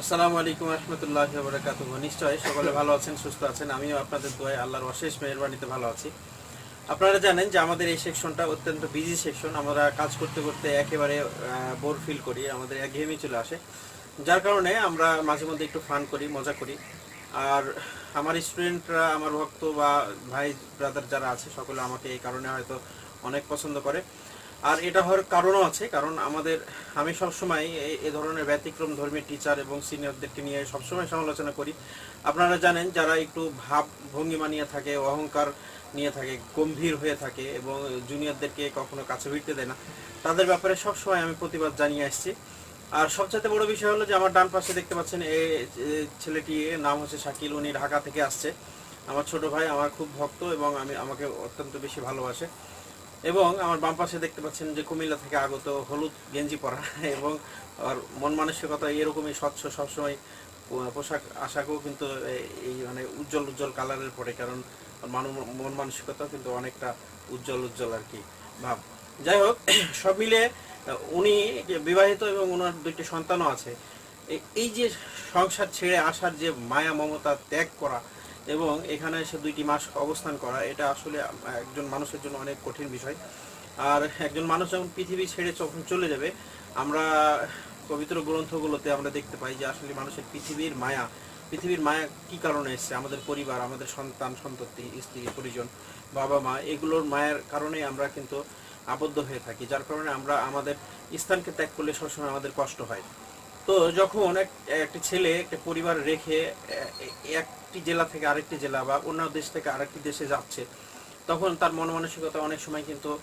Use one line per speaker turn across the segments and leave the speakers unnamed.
আসসালামু আলাইকুম রহমতুল্লাহ বরকাত নিশ্চয়ই সকলে ভালো আছেন, সুস্থ আছেন। আমিও আপনাদের দোয়ায় আল্লাহর অশেষ মেহরবানিতে ভালো আছি। আপনারা জানেন যে আমাদের এই সেকশনটা অত্যন্ত বিজি সেকশন আমরা কাজ করতে করতে একেবারে বোর ফিল করি, আমাদের একঘেয়েমি চলে আসে। যার কারণে আমরা মাঝে মধ্যে একটু ফান করি, মজা করি। আর আমার স্টুডেন্টরা আমার ভক্ত বা ভাই ব্রাদার যারা আছে, সকলে আমাকে এই কারণে হয়তো অনেক পছন্দ করে। আর এটা হওয়ার কারণও আছে, কারণ আমাদের, আমি সবসময় এ ধরনের ব্যতিক্রম ধর্মী টিচার এবং সিনিয়রদেরকে নিয়ে সবসময় সমালোচনা করি। আপনারা জানেন যারা একটু ভাব ভঙ্গিমা নিয়ে থাকে, অহংকার নিয়ে থাকে, গম্ভীর হয়ে থাকে এবং জুনিয়রদেরকে কখনো কাছে ভিড়তে দেয় না, তাদের ব্যাপারে সবসময় আমি প্রতিবাদ জানিয়ে আসছি। আর সবচেয়ে বড় বিষয় হলো যে আমার ডান পাশে দেখতে পাচ্ছেন এ ছেলেটি নাম হচ্ছে শাকিল, উনি ঢাকা থেকে আসছে। আমার ছোট ভাই, আমার খুব ভক্ত এবং আমি, আমাকে অত্যন্ত বেশি ভালোবাসে। এবং আমার বাম পাশে দেখতে পাচ্ছেন যে কুমিল্লা থেকে আগত হলুদ গেঞ্জি পরা এবং আর মন মানসিকতা এরকমই স্বচ্ছ সবসময় পোশাক আশাকও কিন্তু এই মানে উজ্জ্বল উজ্জ্বল কালারের পরে, কারণ মন মানসিকতা কিন্তু অনেকটা উজ্জ্বল উজ্জ্বল আর কি ভাব। যাই হোক, সব মিলে উনি বিবাহিত এবং ওনার দুইটি সন্তানও আছে। এই যে সংসার ছেড়ে আসার যে মায়া মমতা ত্যাগ করা এবং এখানে এসে দুইটি মাস অবস্থান করা, এটা আসলে একজন মানুষের জন্য অনেক কঠিন বিষয়। আর একজন মানুষ যখন পৃথিবী ছেড়ে যখন চলে যাবে, আমরা পবিত্র গ্রন্থগুলোতে আমরা দেখতে পাই যে আসলে মানুষের পৃথিবীর মায়া পৃথিবীর মায়া কি কারণে এসছে? আমাদের পরিবার, আমাদের সন্তান, সন্ততি, স্ত্রী, পরিজন, বাবা মা, এগুলোর মায়ের কারণে আমরা কিন্তু আবদ্ধ হয়ে থাকি, যার কারণে আমরা আমাদের স্থানকে ত্যাগ করলে সবসময় আমাদের কষ্ট হয়। তো যখন এক- একটি ছেলে একটা পরিবার রেখে একটি জেলা থেকে আরেকটি জেলা বা অন্য দেশ থেকে আরেকটি দেশে যাচ্ছে, তখন তার মন মানসিকতা অনেক সময় কিন্তু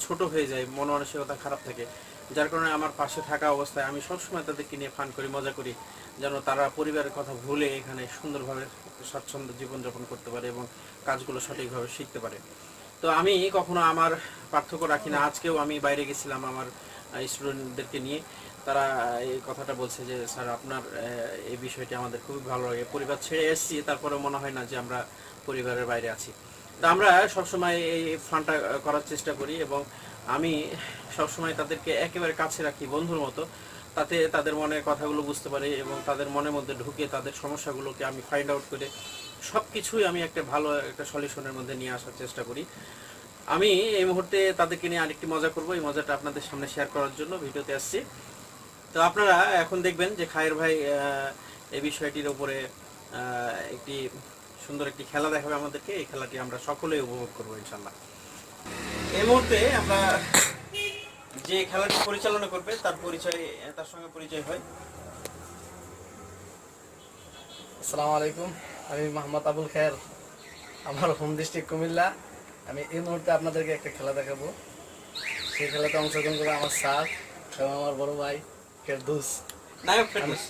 ছোট হয়ে যায় মন মানসিকতা খারাপ থাকে। যার কারণে আমার পাশে থাকা অবস্থায় আমি সবসময় তাদেরকে নিয়ে ফান করি, মজা করি, যেন তারা পরিবারের কথা ভুলে এখানে সুন্দরভাবে স্বাচ্ছন্দ্য জীবনযাপন করতে পারে এবং কাজগুলো সঠিকভাবে শিখতে পারে। তো আমি কখনো আমার পার্থক্য রাখি না। আজকেও আমি বাইরে গেছিলাম আমার স্টুডেন্টদেরকে নিয়ে। তারা এই কথাটা বলছে যে, স্যার, আপনার এই বিষয়টি আমাদের খুবই ভালো লাগে। পরিবার ছেড়ে এসেছি, তারপরে মনে হয় না যে আমরা পরিবারের বাইরে আছি। তো আমরা সবসময় এই ফান্ডটা করার চেষ্টা করি এবং আমি সবসময় তাদেরকে একেবারে কাছে রাখি বন্ধুর মতো, তাতে তাদের মনে কথাগুলো বুঝতে পারি এবং তাদের মনের মধ্যে ঢুকে তাদের সমস্যাগুলোকে আমি ফাইন্ড আউট করে সব কিছুই আমি একটা ভালো একটা সলিউশনের মধ্যে নিয়ে আসার চেষ্টা করি। আমি এই মুহূর্তে তাদেরকে নিয়ে আরেকটি মজা করব। এই মজাটা আপনাদের সামনে শেয়ার করার জন্য ভিডিওতে আসছি। তো আপনারা এখন দেখবেন যে খায়ের ভাই এই বিষয়টির উপরে একটি সুন্দর একটি খেলা দেখাবে আমাদেরকে। এই খেলাটি আমরা সকলেই উপভোগ করব ইনশাল্লাহ এই মুহূর্তে আমরা যে খেলাটি পরিচালনা করবে, তার পরিচয়, তার সঙ্গে পরিচয় হয়।
আসসালামু আলাইকুম। আমি মোহাম্মদ আবুল খায়ের আমার হোম ডিস্ট্রিক্ট কুমিল্লা। আমি এই মুহূর্তে আপনাদেরকে একটা খেলা দেখাবো। সেই খেলাতে অংশগ্রহণ করে আমার স্যার এবং আমার বড় ভাই। ফেরদুস
নায়ক ফেরদৌস।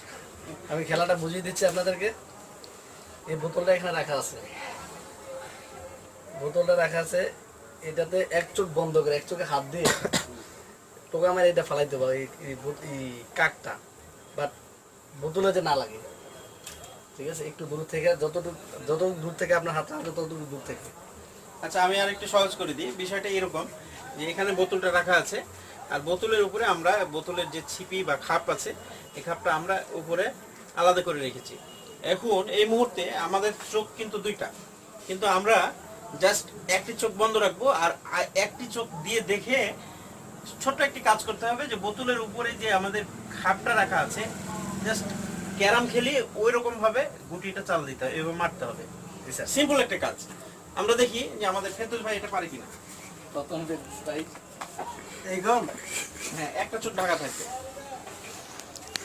আমি খেলাটা বুঝিয়ে দিচ্ছি আপনাদেরকে। এই বোতলটা এখানে রাখা আছে। বোতলটা রাখা আছে। এটাতে এক চোখ বন্ধ করে এক চোখে হাত দিয়ে তোকে আমার এটা ফালাই দেবো এই কাকটা। বাট বোতলে যে না লাগে। ঠিক আছে? একটু দূর থেকে যতটুকু যত দূর থেকে আপনার হাত রাখবে ততটুকু দূর থেকে।
আচ্ছা আমি আর একটু সহজ করে দিই। বিষয়টা এরকম যে এখানে বোতলটা রাখা আছে। আর বোতলের উপরে আমরা বোতলের যে ছিপি বা খাপ আছে এই খাপটা আমরা উপরে আলাদা করে রেখেছি। এখন এই মুহূর্তে আমাদের চোখ কিন্তু দুইটা। কিন্তু আমরা জাস্ট একটি চোখ বন্ধ রাখব আর একটি চোখ দিয়ে দেখে ছোট্ট একটি কাজ করতে হবে যে বোতলের উপরে যে আমাদের খাপটা রাখা আছে জাস্ট ক্যারাম খেলি ওই রকম ভাবে গুটিটা চাল দিতে হবে এবং মারতে হবে। সিম্পল একটা কাজ। আমরা দেখি যে আমাদের ফেতুল ভাই এটা পারে কিনা।
তখন
এইরকম হ্যাঁ একটা চোখ ঢাকা থাকবে।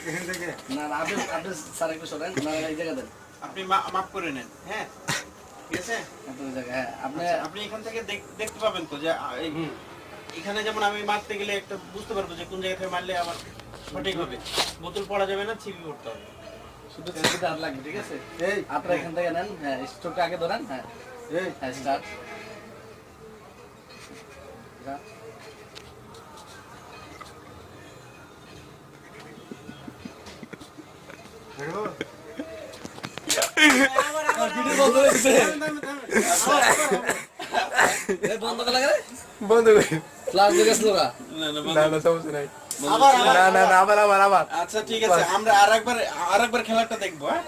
এখান থেকে?
না না আপনি আপনি স্যার একটু সরেন না এই জায়গা দেন।
আপনি মাপ করে নেন হ্যাঁ? ঠিক আছে?
হ্যাঁ আপনি
আচ্ছা, আপনি এখান থেকে দেখতে পাবেন তো যে আ, এই-
হুম।
এখানে যেমন আমি মারতে গেলে একটা বুঝতে পারব যে কোন জায়গা থেকে মারলে আমার সঠিক হবে। বোতল পড়া যাবে না ছিপি পড়তে হবে।
শুধু ছিপিতে হাত লাগবে ঠিক আছে? এই আপনারা এখান থেকে নেন হ্যাঁ স্টোরটা আগে ধরেন হ্যাঁ। এই। হ্যাঁ স্টার্ট বন্ধ হয়ে গেছে এই বন্ধ করে লাগে
বন্ধ করি।
ক্লাস দিয়ে গেছিল
না না
না না সমস্যা নাই।
আবার
না না না আবার। আবার আবার
আচ্ছা ঠিক আছে আমরা আরেকবার আরেকবার খেলাটা দেখব হ্যাঁ?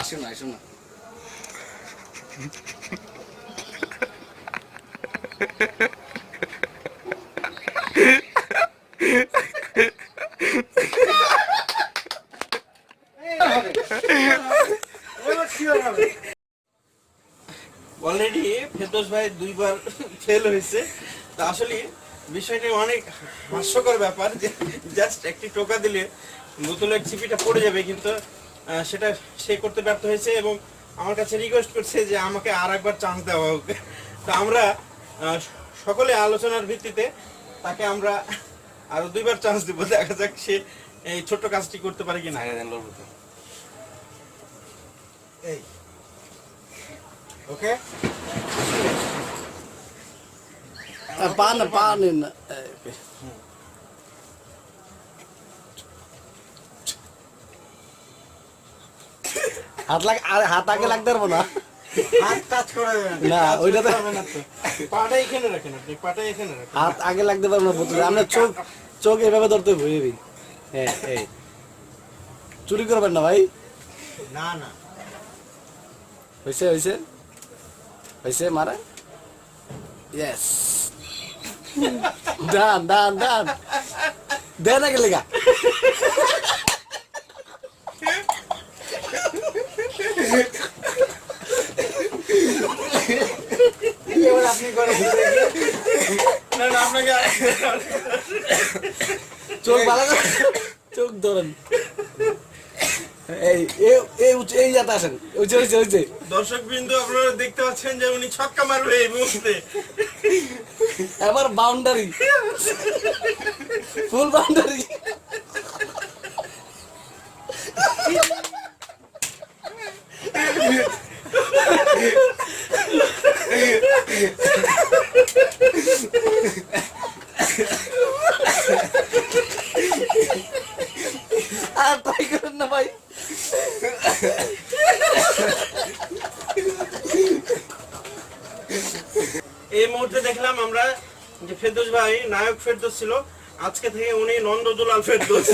আসুন না আসুন না।
অলরেডি ফেরদৌস ভাই দুইবার ফেল হয়েছে। তা আসলে বিষয়টা অনেক হাস্যকর ব্যাপার যে জাস্ট একটি টোকা দিলে বোতলের চিপিটা পড়ে যাবে কিন্তু সেটা সে করতে ব্যর্থ হয়েছে এবং আমার কাছে রিকোয়েস্ট করছে যে আমাকে আর একবার চান্স দেওয়া হোক। তো আমরা সকলে আলোচনার ভিত্তিতে তাকে আমরা আরও দুইবার চান্স দিব। দেখা যাক সে এই ছোট্ট কাজটি করতে পারে কি কিনা এই। ওকে
পান পান হাত লাগ আরে হাত আগে লাগতে পারব না
হাত টাচ করে
না, ওইটা তো-
পাটা এখানে রাখেন আপনি পাটা এখানে রাখেন
হাত আগে লাগতে পারব না বোতলে আমরা চোখ চোখ এভাবে ধরতে ভুয়ে দিই হ্যাঁ এই চুরি করবেন না ভাই
না না
হয়েছে হয়েছে হয়েছে মারা ইয়েস ডান ডান ডান দে না গেলে গা চোখ ভালো চোখ ধরেন। এই এই-
দর্শক বিন্দু আপনারা দেখতে পাচ্ছেন যে উনি ছক্কা মারবে এই মুহূর্তে।
এবার বাউন্ডারি ফুল বাউন্ডারি আর তাই করেন না ভাই
এই মুহূর্তে দেখলাম আমরা যে ফেরদৌস ভাই নায়ক ফেরদোস ছিল আজকে থেকে উনি নন্দ দুলাল ফেরদৌস।